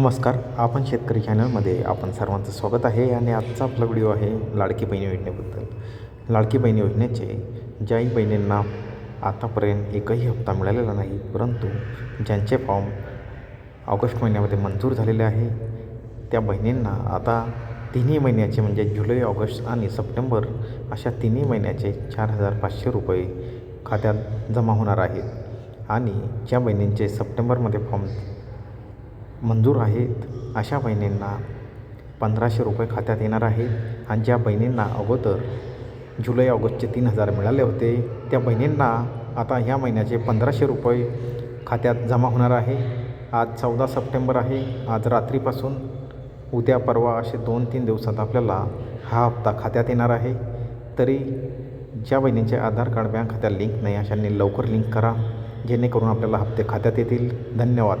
नमस्कार आपण शेतकरी चॅनलमध्ये आपण सर्वांचं स्वागत आहे आणि आजचा आपला व्हिडिओ आहे लाडकी बहीण योजनेबद्दल. लाडकी बहीण योजनेचे ज्याही बहिणींना आतापर्यंत एकही हप्ता मिळालेला नाही परंतु ज्यांचे फॉर्म ऑगस्ट महिन्यामध्ये मंजूर झालेले आहे त्या बहिणींना आता तिन्ही महिन्याचे म्हणजे जुलै ऑगस्ट आणि सप्टेंबर अशा तिन्ही महिन्याचे चार हजार पाचशे रुपये खात्यात जमा होणार आहेत. आणि ज्या बहिणींचे सप्टेंबरमध्ये फॉर्म मंजूर आहेत. अशा बहिणींना पंधराशे रुपये खात्यात येणार आहे. आणि ज्या बहिणींना अगोदर जुलै ऑगस्टचे तीन हजार मिळाले होते त्या बहिणींना आता ह्या महिन्याचे पंधराशे रुपये खात्यात जमा होणार आहे. आज चौदा सप्टेंबर आहे. आज रात्रीपासून उद्या परवा असे दोन तीन दिवसात आपल्याला हा हप्ता खात्यात येणार आहे. तरी ज्या बहिणींचे आधार कार्ड बँक खात्यात लिंक नाही अशांनी लवकर लिंक करा. जेणेकरून आपल्याला हप्ते खात्यात येतील. धन्यवाद.